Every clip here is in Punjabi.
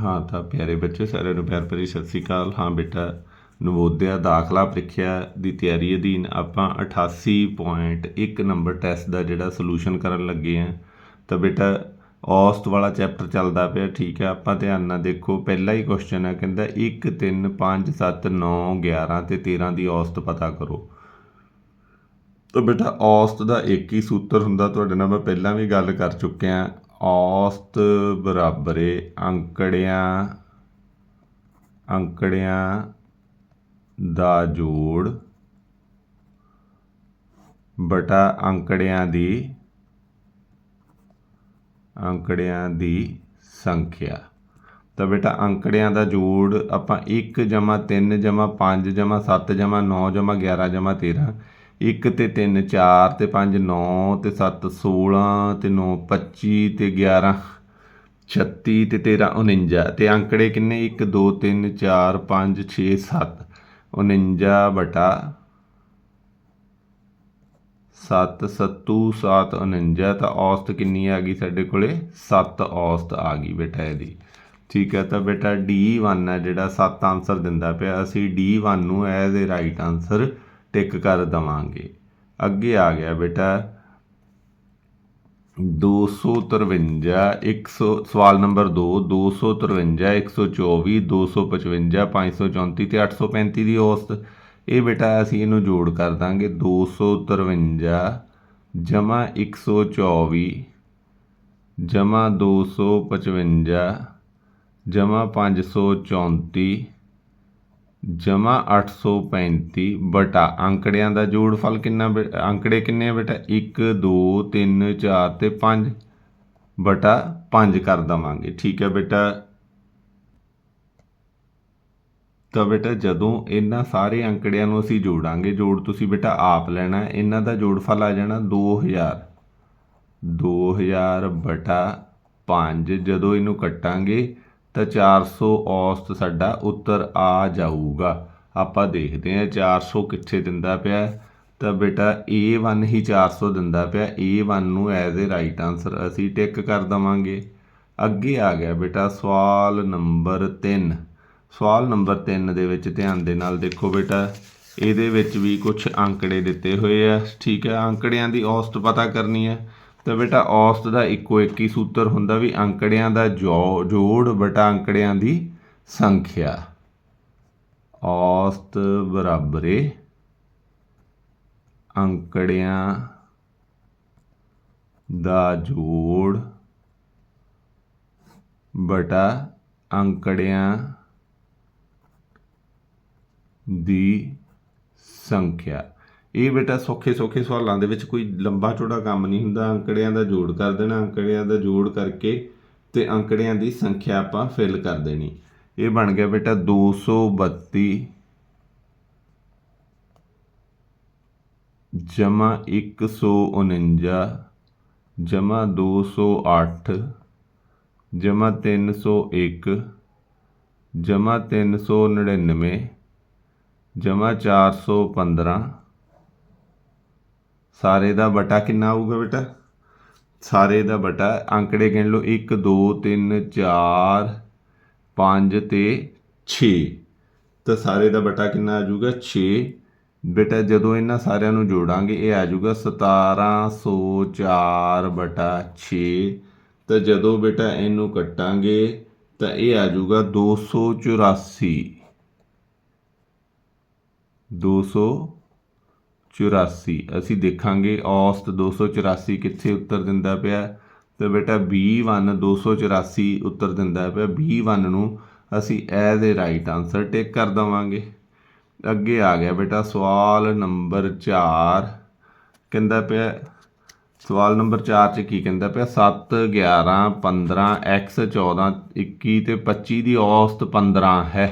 ਹਾਂ, ਤਾਂ ਪਿਆਰੇ ਬੱਚੇ, ਸਾਰਿਆਂ ਨੂੰ ਪਿਆਰ ਭਰੀ ਸਤਿ ਸ੍ਰੀ ਅਕਾਲ। ਹਾਂ ਬੇਟਾ, ਨਵੋਦਿਆ ਦਾਖਲਾ ਪ੍ਰੀਖਿਆ ਦੀ ਤਿਆਰੀ ਅਧੀਨ ਆਪਾਂ 88.1 ਨੰਬਰ ਟੈਸਟ ਦਾ ਜਿਹੜਾ ਸੋਲੂਸ਼ਨ ਕਰਨ ਲੱਗੇ ਆਂ ਤਾਂ ਬੇਟਾ, ਔਸਤ ਵਾਲਾ ਚੈਪਟਰ ਚੱਲਦਾ ਪਿਆ, ਠੀਕ ਹੈ? ਆਪਾਂ ਧਿਆਨ ਨਾਲ ਦੇਖੋ, ਪਹਿਲਾ ਹੀ ਕੁਐਸਚਨ ਆ ਕਹਿੰਦਾ 1 3 5 7 9 11 ਤੇ 13 ਦੀ ਔਸਤ ਪਤਾ ਕਰੋ। ਤਾਂ ਬੇਟਾ, ਔਸਤ ਦਾ ਇੱਕ ਹੀ ਸੂਤਰ ਹੁੰਦਾ, ਤੁਹਾਡੇ ਨਾਲ ਮੈਂ ਪਹਿਲਾਂ ਵੀ ਗੱਲ ਕਰ ਚੁੱਕਿਆ। ਔਸਤ ਬਰਾਬਰੇ ਅੰਕੜਿਆਂ ਅੰਕੜਿਆਂ ਦਾ ਜੋੜ ਬਟਾ ਅੰਕੜਿਆਂ ਦੀ ਅੰਕੜਿਆਂ ਦੀ ਸੰਖਿਆ। ਤਾਂ ਬੇਟਾ ਅੰਕੜਿਆਂ ਦਾ ਜੋੜ ਆਪਾਂ 1 ਜਮਾ 3 ਜਮਾ 5 ਜਮਾ 7 ਜਮਾ 9 ਜਮਾ 11 ਜਮਾ 13 1 ਤੇ 3 4 ਤੇ 5 9 ਤੇ 7 16 ਤੇ 9 25 ਤੇ 11 36 ਤੇ 13 49 ਤੇ ਅੰਕੜੇ ਕਿੰਨੇ? 1 2 3 4 5 6 7 49 ਬਟਾ 7 ਸੱਤੂ 7 49 ਤਾਂ ਔਸਤ ਕਿੰਨੀ ਆ ਗਈ ਸਾਡੇ ਕੋਲੇ? 7 ਔਸਤ ਆ ਗਈ ਬੇਟਾ ਇਹਦੀ। ਠੀਕ ਹੈ, ਤਾਂ ਬੇਟਾ D1 ਹੈ ਜਿਹੜਾ 7 ਆਨਸਰ ਦਿੰਦਾ ਪਿਆ। ਅਸੀਂ D1 ਨੂੰ as a right answer tick ਕਰ ਦਵਾਂਗੇ। ਅੱਗੇ ਆ ਗਿਆ ਬੇਟਾ। 253 100 ਸਵਾਲ ਨੰਬਰ 2 253 124 255 534 ਤੇ 835 ਦੀ ਔਸਤ। ਇਹ ਬੇਟਾ ਅਸੀਂ ਇਹਨੂੰ ਜੋੜ ਕਰ ਦਾਂਗੇ। 253 ਜਮਾ 124 ਜਮਾ 255 ਜਮਾ 534 ਜਮਾ 835 ਬਟਾ ਅੰਕੜਿਆਂ ਦਾ ਜੋੜਫਲ ਕਿੰਨਾ ਬੇ- ਅੰਕੜੇ ਕਿੰਨੇ ਆ ਬੇਟਾ? 1 2 3 4 ਤੇ 5 ਬਟਾ 5 ਕਰ ਦਵਾਂਗੇ। ਠੀਕ ਹੈ ਬੇਟਾ? ਤਾਂ ਬੇਟਾ ਜਦੋਂ ਇਹਨਾਂ ਸਾਰੇ ਅੰਕੜਿਆਂ ਨੂੰ ਅਸੀਂ ਜੋੜਾਂਗੇ, ਜੋੜ ਤੁਸੀਂ ਬੇਟਾ ਆਪ ਲੈਣਾ, ਇਹਨਾਂ ਦਾ ਜੋੜਫਲ ਆ ਜਾਣਾ 2000 2000 ਬਟਾ 5 ਜਦੋਂ ਇਹਨੂੰ ਕੱਟਾਂਗੇ ਤਾਂ 400 ਔਸਤ ਸਾਡਾ ਉੱਤਰ ਆ ਜਾਊਗਾ। ਆਪਾਂ ਦੇਖਦੇ ਹਾਂ 400 ਕਿੱਥੇ ਦਿੰਦਾ ਪਿਆ। ਤਾਂ ਬੇਟਾ A1 ਹੀ 400 ਦਿੰਦਾ ਪਿਆ। A1 ਨੂੰ ਐਜ਼ ਅ ਰਾਈਟ ਆਨਸਰ ਅਸੀਂ ਟਿਕ ਕਰ ਦਵਾਂਗੇ। ਅੱਗੇ ਆ ਗਿਆ ਬੇਟਾ ਸਵਾਲ ਨੰਬਰ 3 ਸਵਾਲ ਨੰਬਰ 3 ਦੇ ਵਿੱਚ ਧਿਆਨ ਦੇ ਨਾਲ ਦੇਖੋ ਬੇਟਾ। ਇਹਦੇ ਵਿੱਚ ਵੀ ਕੁਝ ਅੰਕੜੇ ਦਿੱਤੇ ਹੋਏ ਆ। ਠੀਕ ਹੈ, ਅੰਕੜਿਆਂ ਦੀ ਔਸਤ ਪਤਾ ਕਰਨੀ ਹੈ। ਤਾਂ ਬੇਟਾ ਔਸਤ ਦਾ ਇੱਕੋ ਇੱਕ ਹੀ ਸੂਤਰ ਹੁੰਦਾ ਵੀ ਅੰਕੜਿਆਂ ਦਾ ਜੋ- ਜੋੜ ਬਟਾ ਅੰਕੜਿਆਂ ਦੀ ਸੰਖਿਆ। ਔਸਤ ਬਰਾਬਰੇ ਅੰਕੜਿਆਂ ਦਾ ਜੋੜ ਬਟਾ ਅੰਕੜਿਆਂ ਦੀ ਸੰਖਿਆ। ਇਹ ਬੇਟਾ ਸੌਖੇ ਸੌਖੇ ਸਵਾਲਾਂ ਦੇ ਵਿੱਚ ਕੋਈ ਲੰਬਾ ਚੌੜਾ ਕੰਮ ਨਹੀਂ ਹੁੰਦਾ, ਅੰਕੜਿਆਂ ਦਾ ਜੋੜ ਕਰ ਦੇਣਾ, ਅੰਕੜਿਆਂ ਦਾ ਜੋੜ ਕਰਕੇ ਤੇ ਅੰਕੜਿਆਂ ਦੀ ਸੰਖਿਆ ਆਪਾਂ ਫਿਲ ਕਰ ਦੇਣੀ। ਇਹ ਬਣ ਗਿਆ ਬੇਟਾ 232 ਜਮਾ 149 ਜਮਾ 208 ਜਮਾ 301 ਜਮਾ 399 ਜਮਾ 415 ਸਾਰੇ ਦਾ ਬਟਾ ਕਿੰਨਾ ਆਊਗਾ ਬੇਟਾ? ਸਾਰੇ ਦਾ ਬਟਾ ਅੰਕੜੇ ਗਿਣ ਲਓ 1 2 3 4 5 ਤੇ 6 ਤਾਂ ਸਾਰੇ ਦਾ ਬਟਾ ਕਿੰਨਾ ਆ ਜਾਊਗਾ? 6 ਬੇਟਾ, ਜਦੋਂ ਇਹਨਾਂ ਸਾਰਿਆਂ ਨੂੰ ਜੋੜਾਂਗੇ, ਇਹ ਆ ਜਾਊਗਾ 1704 ਬਟਾ 6 ਤਾਂ ਜਦੋਂ ਬੇਟਾ ਇਹਨੂੰ ਕੱਟਾਂਗੇ, ਤਾਂ ਇਹ ਆ ਜਾਊਗਾ 284 284 ਅਸੀਂ ਦੇਖਾਂਗੇ ਔਸਤ 284 ਕਿੱਥੇ ਉੱਤਰ ਦਿੰਦਾ ਪਿਆ। ਤੇ ਬੇਟਾ B1 284 ਉੱਤਰ ਦਿੰਦਾ ਪਿਆ। B1 ਨੂੰ ਅਸੀਂ as a right answer tick ਕਰ ਦਵਾਂਗੇ। ਅੱਗੇ ਆ ਗਿਆ ਬੇਟਾ ਸਵਾਲ ਨੰਬਰ 4 ਕਹਿੰਦਾ ਪਿਆ, ਸਵਾਲ ਨੰਬਰ 4 ਚ ਕੀ ਕਹਿੰਦਾ ਪਿਆ? 7 11 15 x 14 21 ਤੇ 25 ਦੀ ਔਸਤ 15 ਹੈ।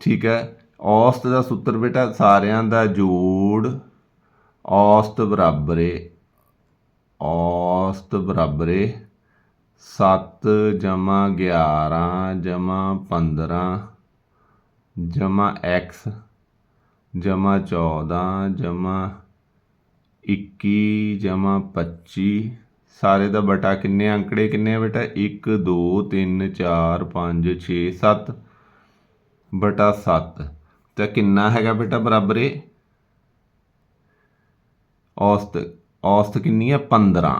ਠੀਕ ਹੈ? ਔਸਤ ਦਾ ਸੂਤਰ ਬੇਟਾ ਸਾਰਿਆਂ ਦਾ ਜੋੜ ਔਸਤ ਬਰਾਬਰੇ ਔਸਤ ਬਰਾਬਰੇ 7 ਜਮਾ 11 ਜਮਾ 15 ਜਮਾ x, ਜਮਾ 14 ਜਮਾ 21 ਜਮਾ 25 ਸਾਰੇ ਦਾ ਬਟਾ ਕਿੰਨੇ ਅੰਕੜੇ, ਕਿੰਨੇ ਆ ਬੇਟਾ? 1 2 3 4 5 6 7 ਬਟਾ 7 ਤਾਂ ਕਿੰਨਾ ਹੈਗਾ ਬੇਟਾ ਬਰਾਬਰ? ਇਹ ਔਸਤ ਔਸਤ ਕਿੰਨੀ ਹੈ? 15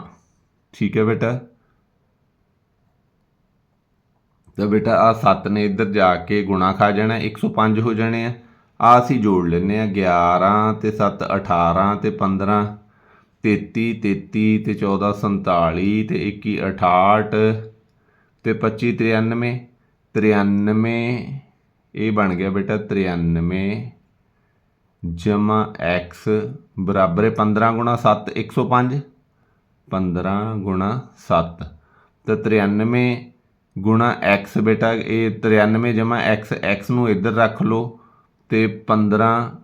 ਠੀਕ ਹੈ ਬੇਟਾ? ਤਾਂ ਬੇਟਾ ਆ 7 ਨੇ ਇੱਧਰ ਜਾ ਕੇ ਗੁਣਾ ਖਾ ਜਾਣਾ 105 ਹੋ ਜਾਣੇ ਆ। ਆ ਅਸੀਂ ਜੋੜ ਲੈਨੇ ਆ 11 ਤੇ 7 18 ਤੇ 15 33 33 ਤੇ 14 47 ਤੇ 21 68 ਤੇ 25 93 93 ਇਹ ਬਣ ਗਿਆ ਬੇਟਾ 93 ਜਮਾ x ਬਰਾਬਰ ਹੈ 15 ਗੁਣਾ 7 105 15 ਗੁਣਾ 7 ਤਾਂ 93 ਗੁਣਾ x ਬੇਟਾ, ਇਹ 93 ਜਮਾ x x ਨੂੰ ਇੱਧਰ ਰੱਖ ਲਓ, ਤੇ 15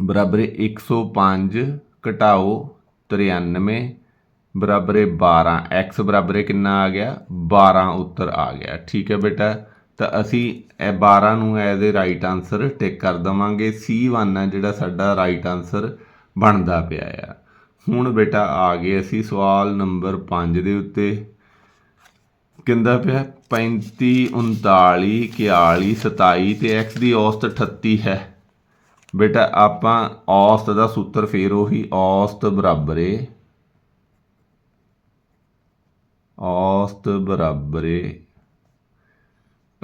ਬਰਾਬਰ ਹੈ 105 ਘਟਾਓ 93 ਬਰਾਬਰ ਹੈ 12 x ਬਰਾਬਰ ਕਿੰਨਾ ਆ ਗਿਆ? 12 ਉੱਤਰ ਆ ਗਿਆ। ਠੀਕ ਹੈ ਬੇਟਾ। ਤਾਂ ਅਸੀਂ ਇਹ 12 ਨੂੰ as a right answer tick ਕਰ ਦਵਾਂਗੇ। C1 ਹੈ ਜਿਹੜਾ ਸਾਡਾ ਰਾਈਟ ਆਨਸਰ ਬਣਦਾ ਪਿਆ ਆ। ਹੁਣ ਬੇਟਾ ਆ ਗਏ ਅਸੀਂ ਸਵਾਲ ਨੰਬਰ 5 ਦੇ ਉੱਤੇ। ਕਹਿੰਦਾ ਪਿਆ? 35 39 41 27 ਤੇ x ਦੀ ਔਸਤ 38 ਹੈ। ਬੇਟਾ ਆਪਾਂ ਔਸਤ ਦਾ ਸੂਤਰ ਫੇਰ ਉਹੀ ਔਸਤ ਬਰਾਬਰ। ਏ ਔਸਤ ਬਰਾਬਰ ਏ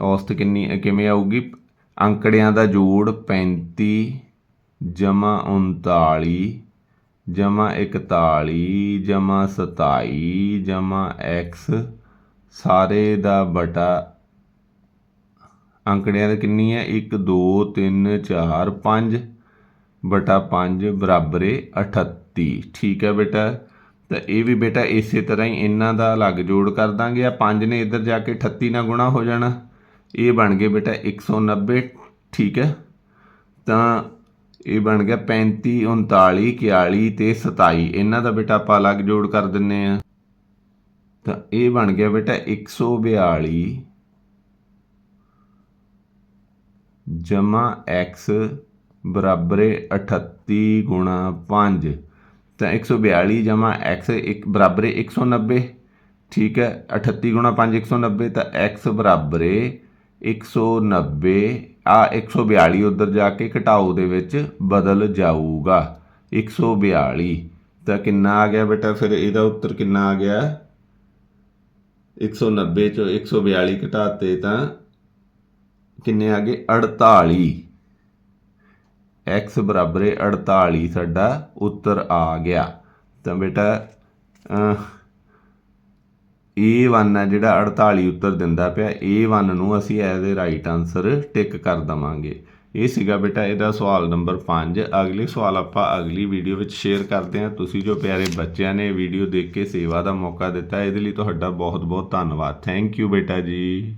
ਔਸਤ ਕਿੰਨੀ ਕਿਵੇਂ ਆਊਗੀ? ਅੰਕੜਿਆਂ ਦਾ ਜੋੜ 35 ਜਮਾ 39 ਜਮਾ 41 ਜਮਾ 27 ਜਮਾ x ਸਾਰੇ ਦਾ ਬਟਾ ਅੰਕੜਿਆਂ ਦਾ ਕਿੰਨੀ ਹੈ? 1 2 3 4 5 ਬਟਾ 5 ਬਰਾਬਰ ਹੈ 38 ਠੀਕ ਹੈ ਬੇਟਾ? ਤਾਂ ਇਹ ਵੀ ਬੇਟਾ ਇਸੇ ਤਰ੍ਹਾਂ ਹੀ ਇਹਨਾਂ ਦਾ ਅਲੱਗ ਜੋੜ ਕਰ ਦਾਂਗੇ। ਆ 5 ਨੇ ਇੱਧਰ ਜਾ ਕੇ 38 ਨਾਲ ਗੁਣਾ ਹੋ ਜਾਣਾ। ਇਹ ਬਣ ਗਏ ਬੇਟਾ 190 ਠੀਕ ਹੈ। ਤਾਂ ਇਹ ਬਣ ਗਿਆ 35 39 41 ਤੇ 27 ਇਹਨਾਂ ਦਾ ਬੇਟਾ ਆਪਾਂ ਅਲੱਗ ਜੋੜ ਕਰ ਦਿੰਨੇ ਆ। ਤਾਂ ਇਹ ਬਣ ਗਿਆ ਬੇਟਾ 142 ਜਮਾ x ਬਰਾਬਰ ਹੈ 38 ਗੁਣਾ 5 ਤਾਂ 142 ਜਮਾ x ਇੱਕ ਬਰਾਬਰ ਹੈ 190 ਠੀਕ ਹੈ। 38 ਗੁਣਾ 5 190 ਤਾਂ x ਬਰਾਬਰ 190 ਆ 142 ਉਧਰ ਜਾ ਕੇ ਘਟਾਓ ਦੇ ਵਿੱਚ ਬਦਲ ਜਾਊਗਾ। 142 ਤਾਂ ਕਿੰਨਾ ਆ ਗਿਆ ਬੇਟਾ? ਫਿਰ ਇਹਦਾ ਉੱਤਰ ਕਿੰਨਾ ਆ ਗਿਆ? 190 ਚੋਂ 142 ਘਟਾਤੇ ਤਾਂ ਕਿੰਨੇ ਆ ਗਏ? 48 x ਬਰਾਬਰ ਹੈ 48 ਸਾਡਾ ਉੱਤਰ ਆ ਗਿਆ। ਤਾਂ ਬੇਟਾ A1 ਹੈ ਜਿਹੜਾ 48 ਉੱਤਰ ਦਿੰਦਾ ਪਿਆ। A1 ਨੂੰ ਅਸੀਂ as a right answer tick ਕਰ ਦਵਾਂਗੇ। ਇਹ ਸੀਗਾ ਬੇਟਾ ਇਹਦਾ ਸਵਾਲ ਨੰਬਰ 5 ਅਗਲੇ ਸਵਾਲ ਆਪਾਂ ਅਗਲੀ ਵੀਡੀਓ ਵਿੱਚ ਸ਼ੇਅਰ ਕਰਦੇ ਹਾਂ। ਤੁਸੀਂ ਜੋ ਪਿਆਰੇ ਬੱਚਿਆਂ ਨੇ ਵੀਡੀਓ ਦੇਖ ਕੇ ਸੇਵਾ ਦਾ ਮੌਕਾ ਦਿੱਤਾ, ਇਹਦੇ ਲਈ ਤੁਹਾਡਾ ਬਹੁਤ ਬਹੁਤ ਧੰਨਵਾਦ। ਥੈਂਕ ਯੂ ਬੇਟਾ ਜੀ।